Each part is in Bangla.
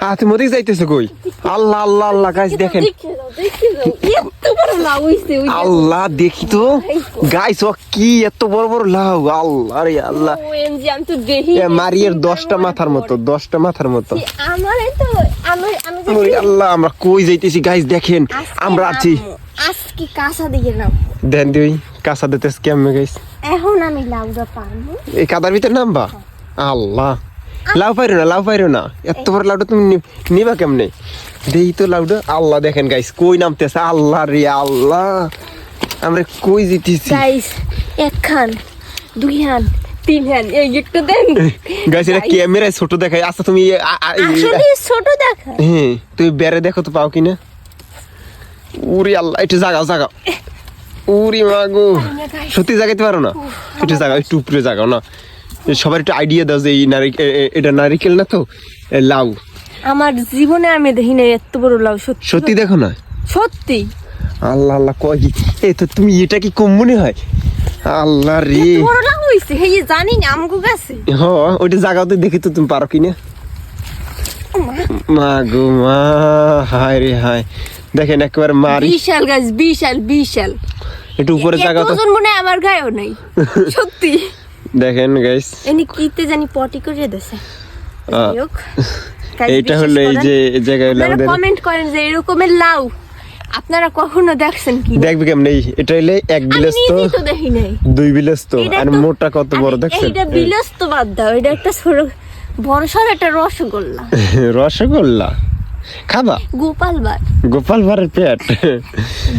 হ্যাঁ তুমি ওদিকে যাইতেছো কই? আল্লাহ আল্লাহ আল্লাহ গাইস দেখেন। আল্লাহ দেখি তো। গাইস ও কি এত বড় বড় লাউ। আল্লাহ মারিয়ের দশটা মাথার মতো দশটা মাথার মতো। আল্লাহ আমরা কই যাইতেছি গাইস দেখেন। আমরা আছি। নামবো। আজকে কাঁচা দিকে নাম দেন দিই কাঁচা দিতে কেমন গাইস এখন আমি লাউটা পারব। এই কাদার ভিতরে নামবা? আল্লাহ। লাউ পাইরো না লাউ পাইরো না। এত বড় লাউটা তুমি নিবা কেমনে? দেই তো লাউটা। আল্লাহ দেখেন গাইস কই নামতেছে? আল্লাহ রে আল্লাহ। আমরা কই জিতেছি? গাইস এক খান দুই হান তিন হান এই একটু দেন। গাইস এটা ক্যামেরায় ছোট দেখাই আচ্ছা তুমি আসলে ছোট দেখা। হ্যাঁ তুমি বেড়ে দেখো তো পাও কিনা? উরি আল্লাহ একটু জাগাও জাগাও। উরি মাগো। সত্যি জাগাইতে পারো না? একটু জাগাও একটু উপরে জাগাও না। সবার একটু আইডিয়া দাও যে এই নারিকেল এটা নারিকেল না তো? লাউ। আমার জীবনে আমি দেখি না এত বড় লাউ সত্যি সত্যি দেখো না? সত্যি? আল্লাহ আল্লাহ কয় এই তো তুমি এটা কি কম মনে হয়? আল্লাহ রে। বড় লাউ হইছে হে জানি না আমগো গাছে হ ওইটা জায়গাতে দেখি তো তুমি পারো কিনা। মা গো মা হায় রে হায়। দেখেন একবার মারি। বিশাল গাছ বিশাল বিশাল। একটু উপরে জাগাও তো মনে হয় আমার গায়েও নাই। সত্যি। দেখেন গাইস এনি কিতে জানি পটি করে দেছে। এইটা হলো এই যে জায়গায় আমাদের কমেন্ট করেন যে এরকমের লাউ আপনারা কখনো দেখছেন কি? দেখবি কেমন? এই এটা হইলে এক বিলাস তো দুই বিলাস তো আর মোটা কত বড় দেখছেন? এইটা বিলাস তো বাদ দাও এটা একটা ছোট বড় সর একটা রসগোল্লা। রসগোল্লা? খাবা? গোপাল বার গোপাল ভাড়ের পেট?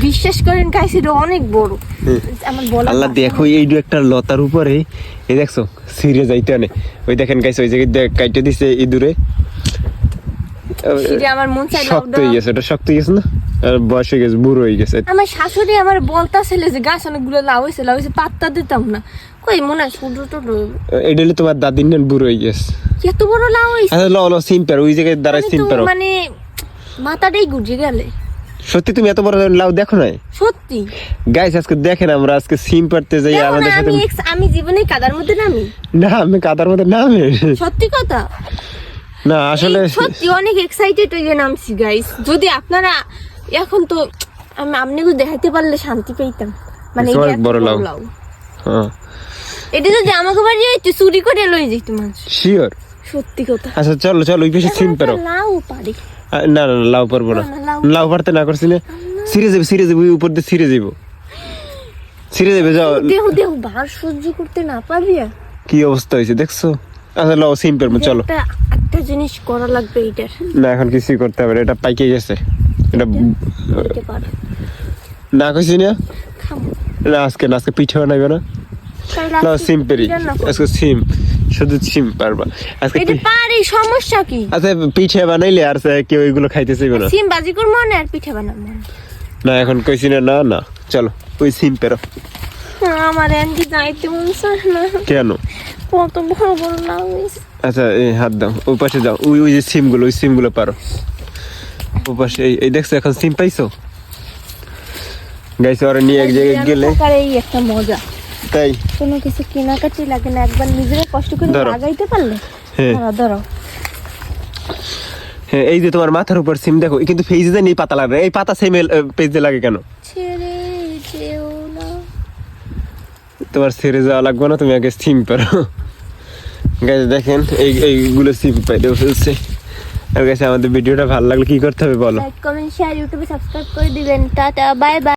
বিশ্বাস করেন গাইস এটা অনেক বড়। আমার বলা আল্লাহ। দেখো এই দু একটা লতার উপরে এই দেখছ সিরে যাইতে অনেক ওই দেখেন গাইছে ওই জায়গায় কাইটে দিছে ইঁদুরে। আমার মন চাই শক্ত হয়ে গেছে এটা শক্ত হয়ে গেছে না? আর বয়স হয়ে গেছে বুড়ো হয়ে গেছে। আমার শাশুড়ি আমার বলতাছিল যে গাছ অনেকগুলো লাউ হয়েছে লাউ হয়েছে পাত্তা দিতাম না। কই মনে হয় ছোট ছোট। এটা তোমার দাদির নেন বুড়ো হয়ে গেছে। এত বড় লাউ হয়েছে ল ল সিম্পার ওই জায়গায় দাঁড়ায় আমি তো মানে মাথাটাই গুজে গেলে। সত্যি তুমি এত বড় লাউ দেখো নাই? সত্যি। গাইস আজকে দেখেন আমরা আজকে সিম পারতে যাই আমাদের সাথে আমি আমি জীবনে কাদার মধ্যে নামি। না আমি কাদার মধ্যে নামে। সত্যি কথা? না আসলে সত্যি অনেক এক্সাইটেড হয়ে নামছি গাইস যদি আপনারা এখন তো আমি আপনাকে দেখাইতে পারলে শান্তি পেতাম মানে অনেক বড় লাউ। লাউ। এটা যদি আমাকে বাড়ি হইতো চুরি করে লই যেত মানুষ। শিওর সত্যি কথা। আচ্ছা চলো চলো ওই পাশে সিম পারো লাউ পারি আ, না না লাউ পারব না। লাউ। পারতে না করছি না সিরে যাবে সিরে যাবে উপর দিয়ে সিরে যাব। সিরে যাবে যাও। দেহ দেহ বার সহ্য করতে না পারবি কি অবস্থা হয়েছে দেখছ? আচ্ছা লাও সিম পারব চলো। একটা জিনিস করা লাগবে এইটার। না এখন কিছুই করতে হবে এটা পাইকে গেছে। এটা না কইছি না? না আজকে না আজকে পিঠে বানাইবে না। না সিম পেরি আজকে সিম শুধু সিম পারবা। আজকে এটা পারি সমস্যা কি? আচ্ছা পিঠে বানাইলে আর কেউ এগুলো খাইতে না সিম বাজি করব না আর পিঠা বানাবো না। এখন কইছি না না না। চলো ওই সিম পেরো। আমার এন্ডি যাইতে মন না। কেন? কত বড় বড় লাউ আচ্ছা এই হাত দাও ওই পাশে যাও। ওই ওই যে সিমগুলো ওই সিমগুলো পারো। ও পাশে এই এই দেখছ এখন সিম পাইছো? গাইছে ওরা নিয়ে এক জায়গায় গেলে একটা মজা। তাই। কোনো কিছু কেনাকাটি লাগে না একবার নিজেরা কষ্ট করে লাগাইতে পারলে? হ্যাঁ। ধরো হ্যাঁ এই যে তোমার মাথার উপর সিম দেখো কিন্তু ফেজে নেই পাতা লাগে। এই পাতা সেম পেজে লাগে কেন? ছেড়ে তোমার ছেড়ে যাওয়া লাগবে না তুমি আগে সিম পারো। গাইছে দেখেন এই এইগুলো সিম পাই দেবো ফেলছে। আর গেছে আমাদের ভিডিওটা ভালো লাগলে কি করতে হবে বলো? কমেন্ট শেয়ার ইউটিউবে সাবস্ক্রাইব করে দিবেন। Tata bye bye